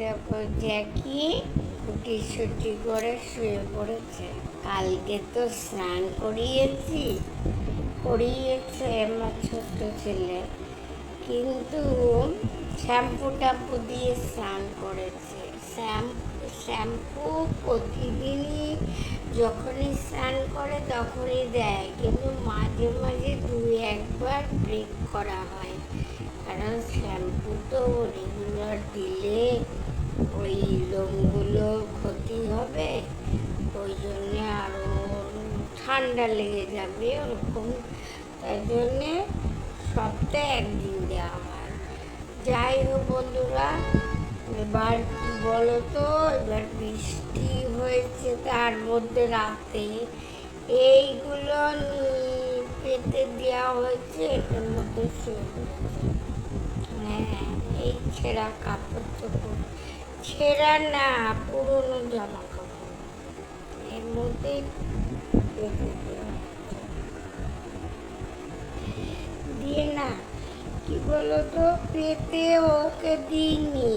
দেখো জ্যাকি ছুটি করে শুয়ে পড়েছে। কালকে তো স্নান করিয়েছি, করিয়েছে আমার ছোট্ট ছেলে। কিন্তু শ্যাম্পু ট্যাম্পু দিয়ে স্নান করেছে। শ্যাম্পু প্রতিদিনই যখনই স্নান করে তখনই দেয়। কিন্তু মাঝে মাঝে দুই একবার ব্রেক করা হয়। কারণ শ্যাম্পু তো রেগুলার দিলে ওই লোমগুলো ক্ষতি হবে, ওই জন্যে আরও ঠান্ডা লেগে যাবে ওরকম। তাই জন্যে সপ্তাহে একদিন দেওয়া হয়। যাই হোক বন্ধুরা, এবার কি বলো তো? এবার বৃষ্টি হয়েছে তার মধ্যে রাতে। এইগুলো পেতে দেওয়া হয়েছে, এটার মধ্যে হ্যাঁ এই ছেঁড়া কাপড় চোপড় ছেঁড়া না, পুরনো জামা কাপড় এর দেওয়া দিয়ে না, কি বলতো, পেতে ওকে দিইনি।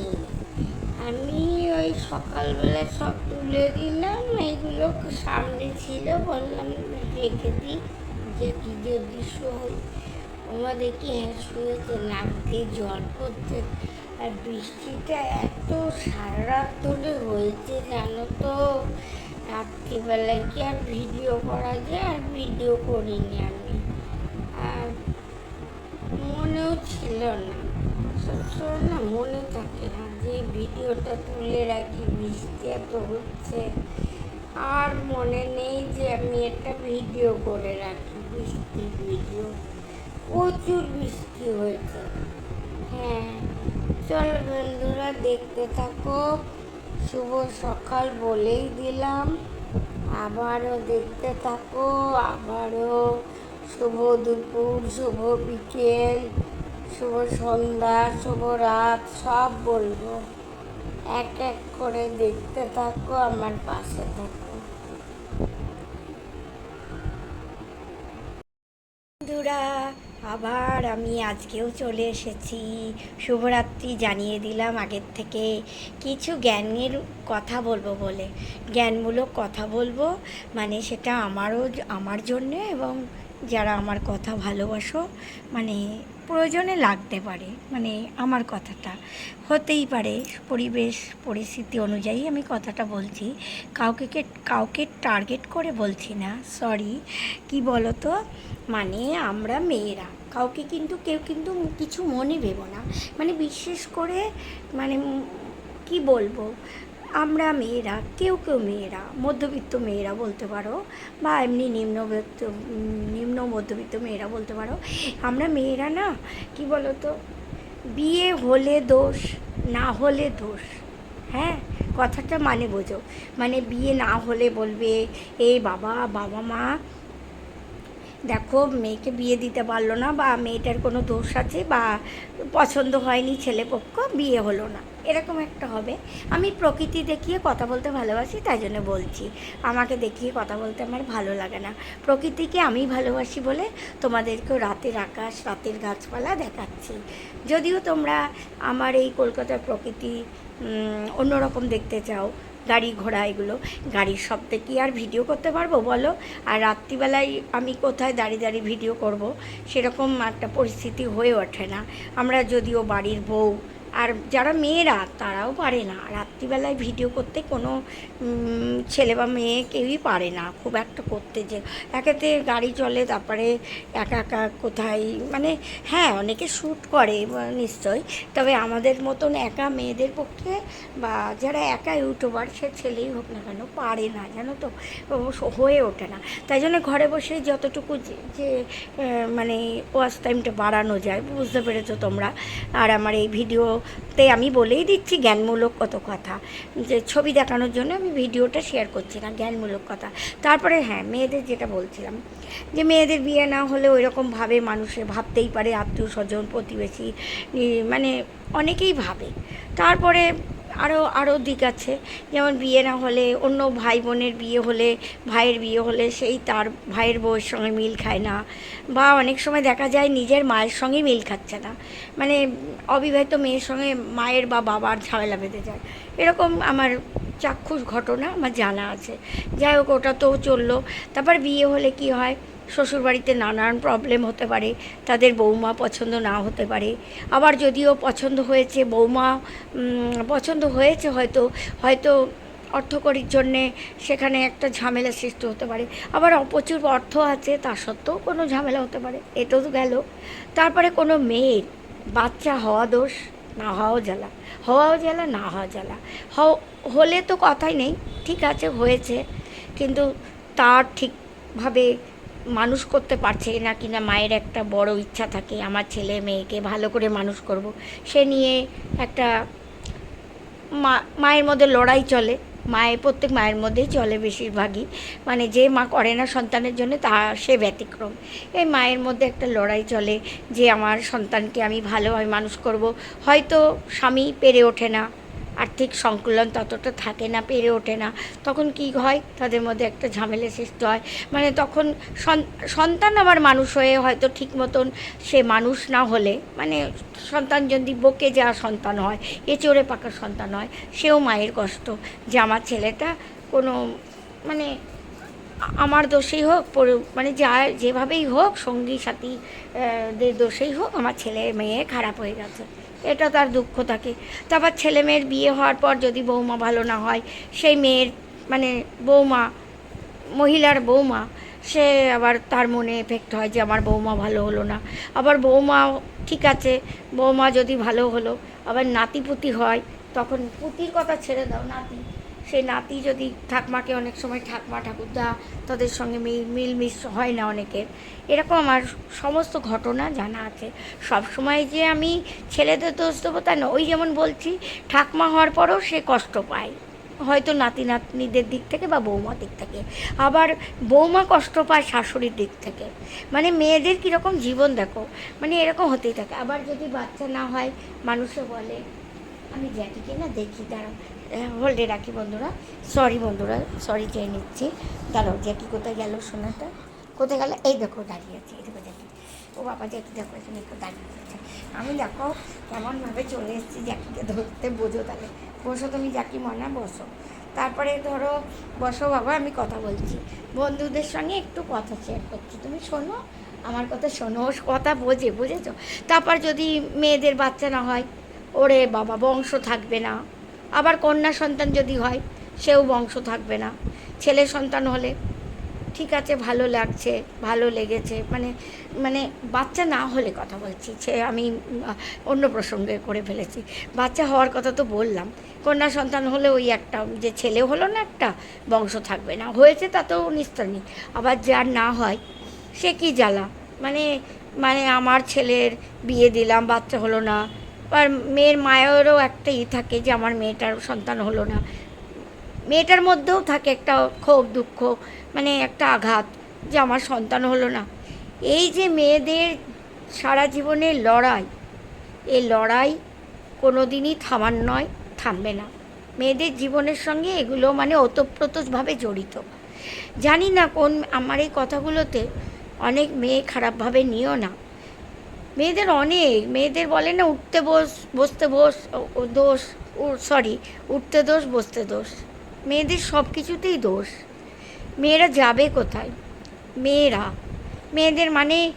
আমি ওই সকালবেলা সব তুলে দিলাম এইগুলো সামনে ছিল, বললাম, রেখে দিই যে কি যদি শোয় ওমা কি হ্যাঁ শুয়েছে, নাক দিয়ে জল পড়ছে। আর বৃষ্টিটা এত সারা রাত ধরে হয়েছে জানো তো? রাত্রিবেলায় কি আর ভিডিও করা যায়? আর ভিডিও করিনি আমি। আর মনেও ছিল না। সবসময় না মনে থাকে না যে ভিডিওটা তুলে রাখি, বৃষ্টি এত হচ্ছে। আর মনে নেই যে আমি একটা ভিডিও করে রাখি, বৃষ্টির ভিডিও প্রচুর বৃষ্টি হয়েছে। হ্যাঁ। চলো বন্ধুরা, দেখতে থাকো। শুভ সকাল বলেই দিলাম। আবারও দেখতে থাকো, আবারও শুভ দুপুর, শুভ বিকেল, শুভ সন্ধ্যা, শুভ রাত, সব বলব। এক এক করে দেখতে থাকো, আমার পাশে থাকো। বন্ধুরা, আবার আমি আজকেও চলে এসেছি। শুভরাত্রি জানিয়ে দিলাম আগের থেকে। কিছু জ্ঞানের কথা বলব বলে। জ্ঞানমূলক কথা বলব মানে সেটা আমারও, আমার জন্যে এবং যারা আমার কথা ভালোবাসো মানে প্রয়োজনে লাগতে পারে মানে আমার কথাটা। হতেই পারে পরিবেশ, পরিস্থিতি অনুযায়ী আমি কথাটা বলছি। কাউকে কাউকে টার্গেট করে বলছি না সরি কি বলো তো মানে আমরা মেয়েরা, কাউকে কিন্তু কেউ কিন্তু কিছু মনে ভেবো না। মানে বিশেষ করে মানে কি বলব? আমরা মেয়েরা, কেউ কেউ মেয়েরা, মধ্যবিত্ত মেয়েরা বলতে পারো, বা এমনি নিম্নবিত্ত নিম্ন মধ্যবিত্ত মেয়েরা বলতে পারো, আমরা মেয়েরা না, কি বলো তো বিয়ে হলে দোষ, না হলে দোষ হ্যাঁ? কথাটা মানে বোঝো। মানে বিয়ে না হলে বলবে এই বাবা বাবা মা, দেখো মেয়েকে বিয়ে দিতে পারল না, বা মেয়েটার কোনো দোষ আছে, বা পছন্দ হয়নি ছেলেপক্ষ, বিয়ে হলো না। এরকম একটা হবে। আমি প্রকৃতি দেখিয়ে কথা বলতে ভালোবাসি, তাই জন্য বলছি। আমাকে দেখিয়ে কথা বলতে আমার ভালো লাগে না। প্রকৃতিকে আমি ভালোবাসি বলে তোমাদেরকেও রাতের আকাশ, রাতের গাছপালা দেখাচ্ছি। যদিও তোমরা আমার এই কলকাতার প্রকৃতি অন্যরকম দেখতে চাও, গাড়ি ঘোড়া এগুলো, গাড়ির শব্দে কি আর ভিডিও করতে পারব বলো? আর রাত্রিবেলায় আমি কোথায় দাঁড়িয়ে দাঁড়িয়ে ভিডিও করব? সেরকম একটা পরিস্থিতি হয়ে ওঠে না। আমরা যদিও বাড়ির বউ আর যারা মেয়েরা, তারাও পারে না। রাত্রিবেলায় ভিডিও করতে কোনো ছেলে বা মেয়ে কেউই পারে না। খুব একটা করতে যে, একেতে গাড়ি চলে, তারপরে একা একা কোথায় মানে হ্যাঁ অনেকে শ্যুট করে, বা নিশ্চয়ই। তবে আমাদের মতন একা মেয়েদের পক্ষে, বা যারা একা ইউটিউবার সে ছেলেই হোক না কেন পারে না, জানো তো? হয়ে ওঠে না। তাই জন্য ঘরে বসে যতটুকু যে মানে ওয়াচ টাইমটা বাড়ানো যায়, বুঝতে পেরেছ তোমরা। আর আমার এই ভিডিওতে আমি বলেই দিচ্ছি জ্ঞানমূলক কত কথা। যে ছবি দেখানোর জন্য আমি ভিডিওটা শেয়ার করছি না, জ্ঞানমূলক কথা। তারপরে হ্যাঁ মেয়েদের যেটা বলছিলাম, যে মেয়েদের বিয়ে না হলে ওই রকমভাবে মানুষে ভাবতেই পারে আত্মীয় স্বজন প্রতিবেশী মানে অনেকেই ভাবে। তারপরে আরও আরও দিক আছে। যেমন বিয়ে না হলে, অন্য ভাই বোনের বিয়ে হলে, ভাইয়ের বিয়ে হলে সেই তার ভাইয়ের বউয়ের সঙ্গে মিল খায় না। বা অনেক সময় দেখা যায় নিজের মায়ের সঙ্গে মিল খাচ্ছে না। মানে অবিবাহিত মেয়ের সঙ্গে মায়ের বা বাবার ঝামেলা বেঁধে যায়। এরকম আমার চাক্ষুষ ঘটনা আমার জানা আছে। যাই হোক, ওটা তো চলল। তারপর বিয়ে হলে কি হয়? শ্বশুরবাড়িতে নানান প্রবলেম হতে পারে, তাদের বৌমা পছন্দ না হতে পারে। আবার যদিও পছন্দ হয়েছে, বৌমা পছন্দ হয়েছে হয়তো হয়তো অর্থকরীর জন্যে সেখানে একটা ঝামেলা সৃষ্টি হতে পারে। আবার প্রচুর অর্থ আছে, তা সত্ত্বেও কোনো ঝামেলা হতে পারে, এটাও তো গেল। তারপরে কোনো মেয়ের বাচ্চা হওয়া দোষ, না হওয়াও জ্বালা। হওয়াও জ্বালা, না হওয়া জ্বালা। হলে তো কথাই নেই, ঠিক আছে, হয়েছে। কিন্তু তার ঠিকভাবে মানুষ করতে পারছে না কিনা মায়ের একটা বড় ইচ্ছা থাকে, আমার ছেলে মেয়েকে ভালো করে মানুষ করব। সে নিয়ে একটা মা, মায়ের মধ্যে লড়াই চলে মায়ের প্রত্যেক মায়ের মধ্যেই চলে বেশিরভাগই। মানে যে মা করে না সন্তানের জন্য, তা সে ব্যতিক্রম। এই মায়ের মধ্যে একটা লড়াই চলে যে আমার সন্তানকে আমি ভালোভাবে মানুষ করব। হয়তো স্বামী পেরে ওঠে না আর্থিক সংকুলন ততটা থাকে না পেরে ওঠে না। তখন কি হয়? তাদের মধ্যে একটা ঝামেলা সৃষ্টি হয়। মানে তখন সন- সন্তান আবার মানুষ হয়ে হয়তো ঠিক মতন সে মানুষ না হলে মানে সন্তান যদি বকে যাওয়া সন্তান হয় এ চড়ে পাকা সন্তান হয় সেও মায়ের কষ্ট। যে আমার ছেলেটা কোনো মানে আমার দোষেই হোক মানে যা যেভাবেই হোক সঙ্গী সাথী আহ, দোষেই হোক আমার ছেলে মেয়ে খারাপ হয়ে গেছে। এটা তার দুঃখ থাকে। তারপর ছেলে মেয়ের বিয়ে হওয়ার পর যদি বৌমা ভালো না হয়, সেই মেয়ের মানে বৌমা, মহিলার বৌমা, সে আবার তার মনে এফেক্ট হয় যে আমার বৌমা ভালো হলো না। আবার বৌমা ঠিক আছে, বৌমা যদি ভালো হলো, আবার নাতিপুতি হয়, তখন পুতির কথা ছেড়ে দাও, নাতি। সেই নাতি যদি ঠাকমাকে অনেক সময় ঠাকমা, ঠাকুরদা তাদের সঙ্গে মিল, মিলমিশ হয় না অনেকের, এরকম আমার সমস্ত ঘটনা জানা আছে। সব সময় যে আমি ছেলেদের দোষ দেবো তা না ওই যেমন বলছি, ঠাকমা হওয়ার পরেও সে কষ্ট পায়। হয়তো নাতি, নাতনিদের দিক থেকে বা বৌমার দিক থেকে। আবার বৌমা কষ্ট পায় শাশুড়ির দিক থেকে। মানে মেয়েদের কীরকম জীবন দেখো মানে এরকম হতেই থাকে। আবার যদি বাচ্চা না হয়, মানুষে বলে, আমি জ্যাকিকে না দেখি, দাঁড়াও। হোল্ডে রাখি বন্ধুরা। সরি বন্ধুরা সরি চেয়ে নিচ্ছি। দাঁড়াও, জ্যাকি কোথায় গেল সোনাটা? কোথায় গেল? এই দেখো, দাঁড়িয়ে আছে, এই দেখো জ্যাকি। ও বাবা, জ্যাকি, দেখো, এখানে একটু দাঁড়িয়ে আছে। আমি দেখো, কেমনভাবে চলে এসেছি জ্যাকিকে ধরতে, বোঝো তাহলে। বসো তুমি জ্যাকি মনে, বসো। তারপরে ধরো, বসো বাবা, আমি কথা বলছি। বন্ধুদের সঙ্গে একটু কথা শেয়ার করছি। তুমি শোনো, আমার কথা শোনো কথা বোঝে, বুঝেছ? তারপর যদি মেয়েদের বাচ্চা না হয়, ওরে বাবা, বংশ থাকবে না। আবার কন্যা সন্তান যদি হয়, সেও বংশ থাকবে না। ছেলে সন্তান হলে ঠিক আছে, ভালো লাগছে, ভালো লেগেছে। মানে মানে বাচ্চা না হলে কথা বলছি, সে আমি অন্য প্রসঙ্গে করে ফেলেছি। বাচ্চা হওয়ার কথা তো বললাম। কন্যা সন্তান হলে ওই একটা, যে ছেলে হলো না একটা, বংশ থাকবে না। হয়েছে তাতেও নিস্তার নেই আবার যার না হয়, সে কি জ্বালা? মানে মানে আমার ছেলের বিয়ে দিলাম, বাচ্চা হলো না আর মেয়ের মায়েরও একটা ই থাকে যে আমার মেয়েটার সন্তান হলো না। মেয়েটার মধ্যেও থাকে একটা ক্ষোভ, দুঃখ মানে একটা আঘাত যে আমার সন্তান হলো না। এই যে মেয়েদের সারা জীবনের লড়াই, এই লড়াই কোনো দিনই থামার নয়, থামবে না। মেয়েদের জীবনের সঙ্গে এগুলো মানে ওতপ্রোতভাবে জড়িত। জানি না কোন, আমার এই কথাগুলোতে অনেক মেয়ে খারাপভাবে নিও না। মেয়েদের অনেক, মেয়েদের বলে না উঠতে বস, বসতে বস, ও- ও, দোষ সরি উঠতে দোষ, বসতে দোষ। মেয়েদের সব কিছুতেই দোষ। মেয়েরা যাবে কোথায়? মেয়েরা। মেয়েদের মানে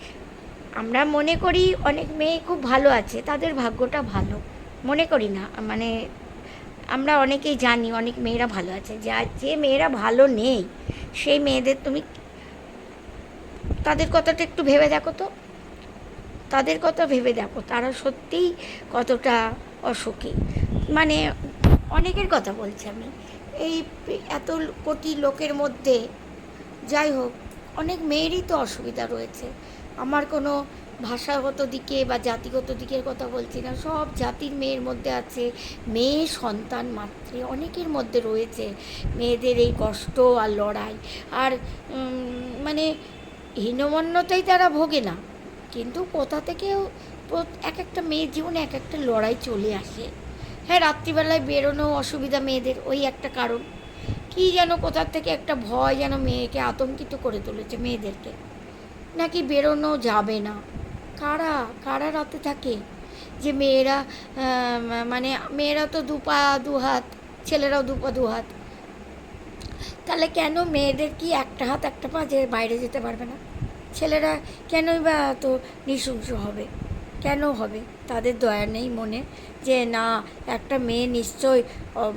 আমরা মনে করি অনেক মেয়ে খুব ভালো আছে, তাদের ভাগ্যটা ভালো। মনে করি না মানে আমরা অনেকেই জানি অনেক মেয়েরা ভালো আছে। যা, যে মেয়েরা ভালো নেই, সেই মেয়েদের তুমি তাদের কথাটা একটু ভেবে দেখো তো। তাদের কথা ভেবে দেখো, তারা সত্যিই কতটা অসুখী। মানে অনেকের কথা বলছি আমি। এই এত কোটি লোকের মধ্যে, যাই হোক, অনেক মেয়েরই তো অসুবিধা রয়েছে। আমার কোনো ভাষাগত দিকে বা জাতিগত দিকের কথা বলছি না, সব জাতির মেয়ের মধ্যে আছে। মেয়ে, সন্তান মাত্রে অনেকের মধ্যে রয়েছে মেয়েদের এই কষ্ট আর লড়াই। আর মানে হীনমন্যতাই তারা ভোগে না। কিন্তু কোথা থেকেও এক একটা মেয়ের জীবনে এক একটা লড়াই চলে আসে। হ্যাঁ রাত্রিবেলায় বেরোনো অসুবিধা মেয়েদের, ওই একটা কারণ। কি যেন কোথার থেকে একটা ভয় যেন মেয়েকে আতঙ্কিত করে তুলেছে মেয়েদেরকে। নাকি বেরোনো যাবে না। কারা কারা রাতে থাকে? যে মেয়েরা মানে মেয়েরা তো দু পা, দু হাত, ছেলেরাও দু পা, দু হাত। তাহলে কেন মেয়েদের কি একটা হাত, একটা পা যে বাইরে যেতে পারবে না? ছেলেরা কেনই বা এত নৃশংস হবে? কেন হবে? তাদের দয়া নেই মনে যে, না, একটা মেয়ে নিশ্চয়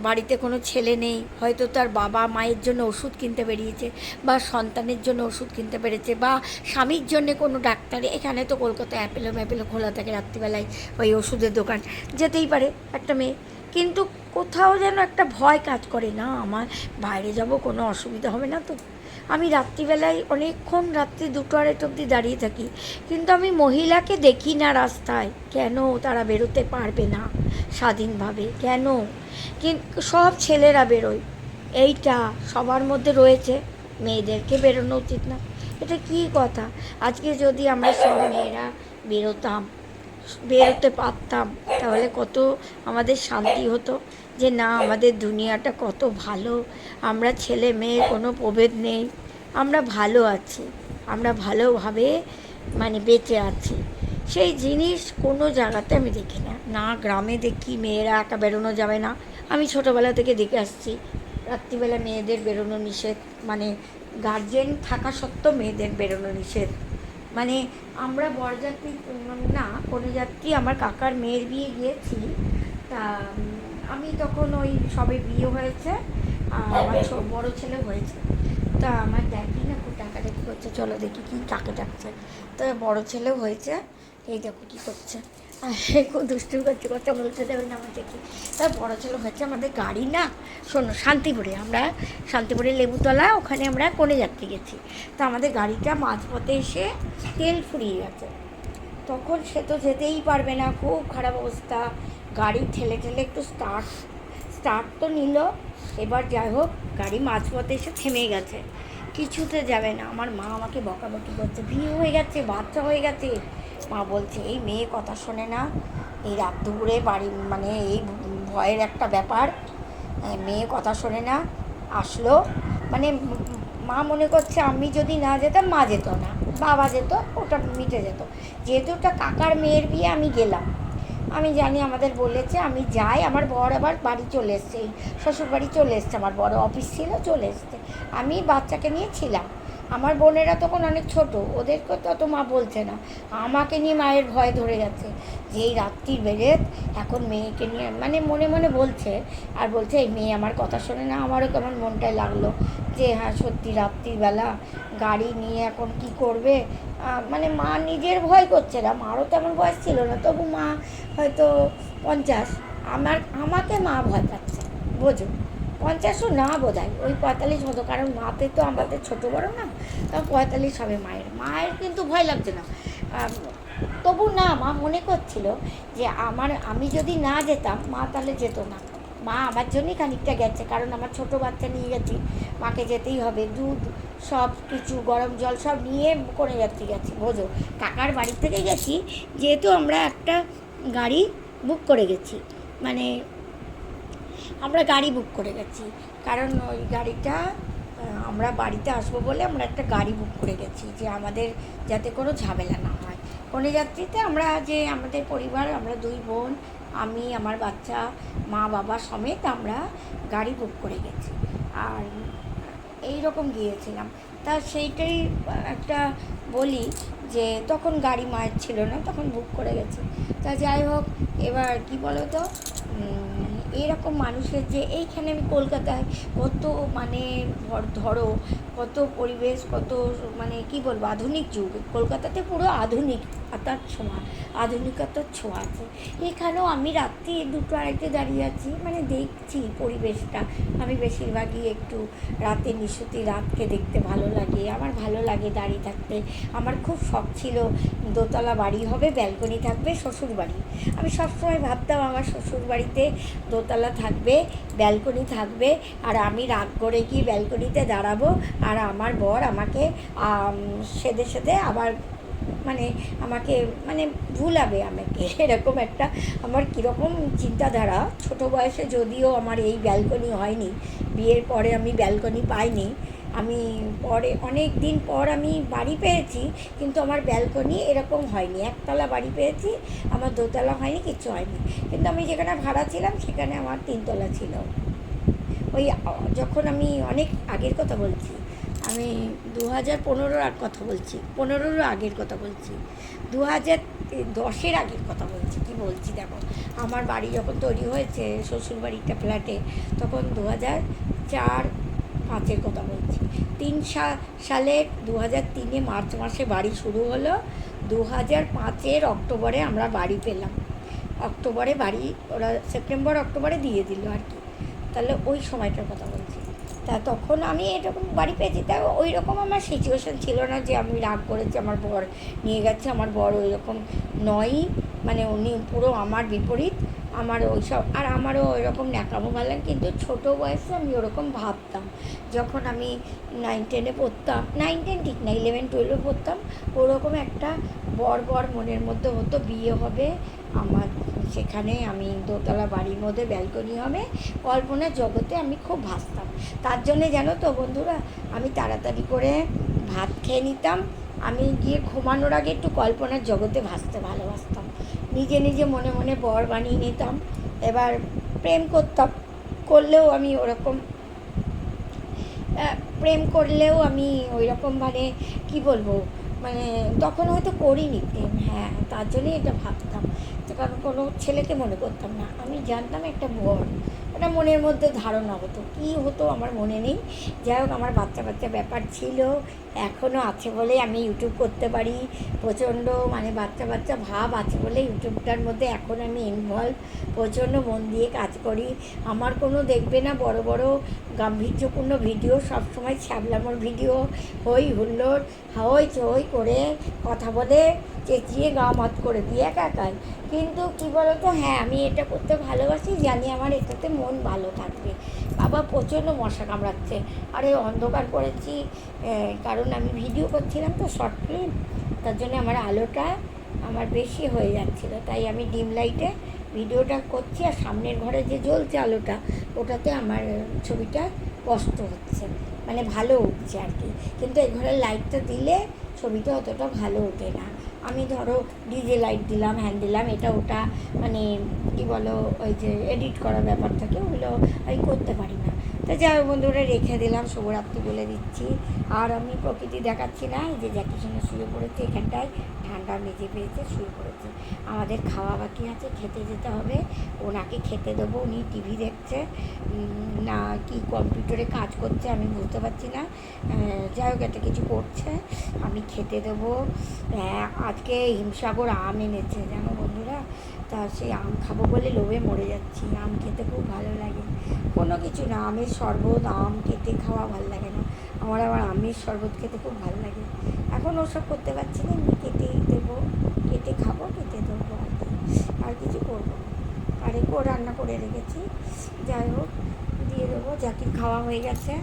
বাড়িতে কোনো ছেলে নেই। হয়তো তার বাবা মায়ের জন্য ওষুধ কিনতে বেরিয়েছে বা সন্তানের জন্য ওষুধ কিনতে পেরেছে বা স্বামীর জন্য কোনো ডাক্তার, এখানে তো কলকাতায় অ্যাপেলো ম্যাপেলো খোলা থাকে রাত্রিবেলায় ওই ওষুধের দোকান। যেতেই পারে একটা মেয়ে। কিন্তু কোথাও যেন একটা ভয় কাজ করে, না, আমার বাইরে যাব, কোনো অসুবিধা হবে না তো? আমি রাত্রিবেলায় অনেকক্ষণ রাত্রি দুটো আড়াইট অবধি দাঁড়িয়ে থাকি। কিন্তু আমি মহিলাকে দেখি না রাস্তায়। কেন তারা বেরোতে পারবে না স্বাধীনভাবে? কেন? কিন্তু সব ছেলেরা বেরোয়। এইটা সবার মধ্যে রয়েছে। মেয়েদেরকে বেরোনো উচিত না। এটা কি কথা? আজকে যদি আমরা সব মেয়েরা বেরোতাম বেরোতে পারতাম, তাহলে কত আমাদের শান্তি হতো যে না, আমাদের দুনিয়াটা কত ভালো, আমরা ছেলে মেয়ে কোনো প্রভেদ নেই, আমরা ভালো আছি, আমরা ভালোভাবে মানে বেঁচে আছি। সেই জিনিস কোনো জায়গাতে আমি দেখি না না গ্রামে দেখি মেয়েরা একা বেরোনো যাবে না। আমি ছোটোবেলা থেকে দেখে আসছি, রাত্রিবেলা মেয়েদের বেরোনো নিষেধ মানে গার্জেন থাকা সত্ত্বেও মেয়েদের বেরোনো নিষেধ। মানে আমরা বরযাত্রী না কোনো যাত্রী আমার কাকার মেয়ের বিয়ে গিয়েছি। তা, আমি তখন ওই সবে বিয়ে হয়েছে, আর আমার বড়ো বড় ছেলে হয়েছে। তা আমার দেখি না খুব টাকা টাকি করছে, চলো দেখি কী টাকা টাকছে তো বড় ছেলেও হয়েছে, এই দেখো কী করছে। আর সে দুষ্টু করছে কথা বলতে দেবে না আমার দেখি তার বড় ছেলে হয়েছে আমাদের গাড়ি না, শোনো, শান্তিপুরে। আমরা শান্তিপুরে লেবুতলা, ওখানে আমরা কোনে যাত্রী গেছি। তো আমাদের গাড়িটা মাঝপথে এসে তেল ফুরিয়ে গেছে। তখন সে তো যেতেই পারবে না, খুব খারাপ অবস্থা। গাড়ি ঠেলে ঠেলে একটু স্টার্ট স্টার্ট তো নিল। এবার যাই হোক, গাড়ি মাঝপথে এসে থেমে গেছে। কিছুতে যাবে না। আমার মা আমাকে বকাবকি করছে, বিয়ে হয়ে গেছে, বাচ্চা হয়ে গেছে। মা বলছে, এই মেয়ে কথা শোনে না। এই রাত দুপুরে বাড়ি মানে এই ভয়ের একটা ব্যাপার। মেয়ে কথা শোনে না। আসলো। মানে মা মনে করছে, আমি যদি না যেতাম, মা যেত না। বাবা যেত, ওটা মিটে যেত। যেহেতু ওটা কাকার মেয়ের বিয়ে, আমি গেলাম। আমি জানি আমাদের বলেছে, আমি যাই। আমার বর আবার বাড়ি চলে এসছে। শ্বশুর বাড়ি চলে এসছে। আমার বড় অফিস ছিল, চলে এসছে। আমি বাচ্চাকে নিয়ে ছিলাম। আমার বোনেরা তখন অনেক ছোট, ওদেরকে তো অত মা বলছে না। আমাকে নিয়ে মায়ের ভয় ধরে গেছে যে এই রাত্রির বেরেত এখন মেয়েকে নিয়ে মানে মনে মনে বলছে, আর বলছে, এই মেয়ে আমার কথা শোনে না, আমারও কেমন মনটায় লাগল যে হ্যাঁ সত্যি রাত্রিবেলা গাড়ি নিয়ে এখন কি করবে? মানে মা নিজের ভয় করছে না, মারও তেমন বয়স ছিল না, তবু মা হয়তো পঞ্চাশ। আমার, আমাকে মা ভয় পাচ্ছে, বোঝো। পঞ্চাশও না বোধ হয় ওই পঁয়তাল্লিশ মতো, কারণ মাতে তো আমাদের ছোটো বড় না তা পঁয়তাল্লিশ হবে মায়ের। মায়ের কিন্তু ভয় লাগছে না। তবু না, মা মনে করছিল যে আমার, আমি যদি না যেতাম, মা তাহলে যেত না। মা আমার জন্যই খানিকটা গেছে, কারণ আমার ছোট বাচ্চা নিয়ে গেছি, মাকে যেতেই হবে, দুধ, সব কিছু, গরম জল সব নিয়ে করে যাচ্ছি, গেছি, বোঝো। কাকার বাড়ি থেকে গেছি, যেহেতু আমরা একটা গাড়ি বুক করে গেছি। মানে আমরা গাড়ি বুক করে গেছি। কারণ ওই গাড়িটা আমরা বাড়িতে আসব বলে আমরা একটা গাড়ি বুক করে গেছি যে আমাদের যাতে কোনো ঝামেলা না হয়। কোনো যাত্রীতে আমরা যে আমাদের পরিবার, আমরা দুই বোন, আমি, আমার বাচ্চা, মা, বাবা সমেত আমরা গাড়ি বুক করে গেছি। আর এই রকম গিয়েছিলাম। তা সেইটাই একটা বলি যে তখন গাড়ি মায়ের ছিল না, তখন বুক করে গেছি। তা যাই হোক, এবার কি বলো তো এরকম মানুষের যে এইখানে আমি কলকাতায় কত মানে ধর- কত পরিবেশ, কত মানে কি বলব, আধুনিক যুগ। কলকাতাতে পুরো আধুনিক। তার ছোঁয়া, আধুনিকতার ছোঁয়া আছে। এখানেও আমি রাত্রি দুটো আড়াইটে দাঁড়িয়ে আছি মানে দেখছি পরিবেশটা। আমি বেশিরভাগই একটু রাতে নিশুতি রাতকে দেখতে ভালো লাগে, আমার ভালো লাগে দাঁড়িয়ে থাকতে। আমার খুব শখ ছিল দোতলা বাড়ি হবে, ব্যালকনি থাকবে, শ্বশুর বাড়ি। আমি সবসময় ভাবতাম আমার শ্বশুর বাড়িতে দোতলা থাকবে, ব্যালকনি থাকবে, আর আমি রাগ করে গিয়ে ব্যালকনিতে দাঁড়াবো, আর আমার বর আমাকে সেদে সেদে আবার মানে আমাকে মানে ভুলাবে আমাকে। এরকম একটা আমার কীরকম চিন্তাধারা। ছোট বয়সে যদিও আমার এই ব্যালকনি হয়নি, বিয়ের পরে আমি ব্যালকনি পাইনি। আমি পরে, অনেক দিন পর আমি বাড়ি পেয়েছি, কিন্তু আমার ব্যালকনি এরকম হয়নি। একতলা বাড়ি পেয়েছি, আমার দোতলা হয়নি কিছু হয়নি। কিন্তু আমি যেখানে ভাড়া ছিলাম, সেখানে আমার তিনতলা ছিল। ওই, যখন আমি অনেক আগের কথা বলছি আমি দু হাজার পনেরোর আর কথা বলছি পনেরোরও আগের কথা বলছি দু হাজার দশের আগের কথা বলছি, কি বলছি দেখো, আমার বাড়ি যখন তৈরি হয়েছে শ্বশুর বাড়িটা ফ্ল্যাটে তখন দু হাজার চার পাঁচের কথা বলছি, তিন সালে দু হাজার তিনে মার্চ মাসে বাড়ি শুরু হলো দু হাজার পাঁচের অক্টোবরে আমরা বাড়ি পেলাম, অক্টোবরে বাড়ি, ওরা সেপ্টেম্বর, অক্টোবরে দিয়ে দিল আর কি, তাহলে ওই সময়টার কথা বলছি। তা তখন আমি এরকম বাড়ি পেয়েছি। তা ওই রকম আমার সিচুয়েশান ছিল না যে আমি রাগ করেছি, আমার বর নিয়ে গেছে, আমার বর ওই রকম নয়ই মানে উনি পুরো আমার বিপরীত, আমার ওই সব আর আমারও ওই রকম ন্যাকামো ভালো কিন্তু ছোটো বয়সে আমি ওরকম ভাবতাম। যখন আমি নাইন টেনে পড়তাম নাইন টেন ঠিক না ইলেভেন টুয়েলভে পড়তাম, ওরকম একটা বর বর মনের মধ্যে হতো, বিয়ে হবে, আমার সেখানে আমি দোতলা বাড়ির মধ্যে ব্যালকনি হবে। কল্পনার জগতে আমি খুব ভাসতাম। তার জন্যে জানো তো বন্ধুরা, আমি তাড়াতাড়ি করে ভাত খেয়ে নিতাম। আমি গিয়ে ঘুমানোর আগে একটু কল্পনার জগতে ভাসতে ভালোবাসতাম। নিজে নিজে মনে মনে বর বানিয়ে নিতাম। এবার প্রেম করতাম। করলেও আমি ওরকম প্রেম করলেও আমি ওই রকম মানে কি বলব? মানে তখন হয়তো করিনি প্রেম হ্যাঁ তার জন্যই এটা ভাবতাম। তো কারণ কোনো ছেলেকে মনে করতাম না। আমি জানতাম একটা বর ওটা মনের মধ্যে ধারণা হতো। কি হতো আমার মনে নেই। যাই হোক, আমার বাচ্চা বাচ্চা ব্যাপার ছিল। এখনও আছে বলে আমি ইউটিউব করতে পারি। প্রচণ্ড মানে বাচ্চা বাচ্চা ভাব আছে বলে ইউটিউবটার মধ্যে এখন আমি ইনভলভ প্রচণ্ড মন দিয়ে কাজ করি। আমার কোনো দেখবে না বড় বড় গাম্ভীর্যপূর্ণ ভিডিও, সবসময় ছ্যাবলামোর ভিডিও হই হুল্লোড়, হই, চই করে কথা বলে চেঁচিয়ে গা করে দিই একা একাই। কিন্তু কী বলতো? হ্যাঁ আমি এটা করতে ভালোবাসি, জানি আমার এটাতে মন ভালো থাকবে। বাবা প্রচণ্ড মশা কামড়াচ্ছে। আরে, অন্ধকার করেছি কারণ আমি ভিডিও করছিলাম তো শর্ট ফিল্ম তার জন্য আমার আলোটা আমার বেশি হয়ে যাচ্ছিল। তাই আমি ডিম লাইটে ভিডিওটা করছি আর সামনের ঘরে যে জ্বলছে আলোটা, ওটাতে আমার ছবিটা স্পষ্ট হচ্ছে মানে ভালো উঠছে আর কি। কিন্তু এই ঘরের লাইটটা দিলে ছবিটা অতটা ভালো ওঠে না। আমি ধরো ডিজে লাইট দিলাম হ্যান্ড দিলাম, এটা ওটা মানে কি বলো, ওই যে এডিট করার ব্যাপার থাকে, ওগুলো আমি করতে পারি না। তো যাই বন্ধুরা রেখে দিলাম, শুভরাত্রি বলে দিচ্ছি। আর আমি প্রকৃতি দেখাচ্ছি না যে জ্যাকির সঙ্গে শুয়ে পড়েছে এখানটায়। ঠান্ডা মেজে পেয়েছে শুয়ে পড়েছে। আমাদের খাওয়া বাকি আছে খেতে যেতে হবে। ওনাকে খেতে দেবো উনি টিভি দেখছে। না কি কম্পিউটারে কাজ করছে আমি বুঝতে পারছি না। যাই হোক একটা কিছু করছে। আমি খেতে দেবো। আহ, আজকে হিমসাগর আম এনেছে জানো বন্ধুরা? তা সেই আম খাব বলে লোভে মরে যাচ্ছি। আম খেতে খুব ভালো লাগে। কোনো কিছু না আমের শরবত আম খেতে খাওয়া ভালো লাগে না। আমার আবার আমের শরবত খেতে খুব ভালো লাগে। এখন ওসব করতে পারছি না এমনি কেটেই দেবো, কেটে খাব, কেটে দেবো আর কি। আর কিছু করব আর একটু রান্না করে রেখেছি। যাই হোক, দিয়ে দেবো যাকে খাওয়া হয়ে গেছে।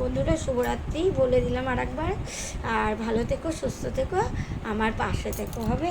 বন্ধুরা, শুভরাত্রি, বলে দিলাম আর একবার আর ভালো থেকো, সুস্থ থেকো, আমার পাশে থেকো, হবে?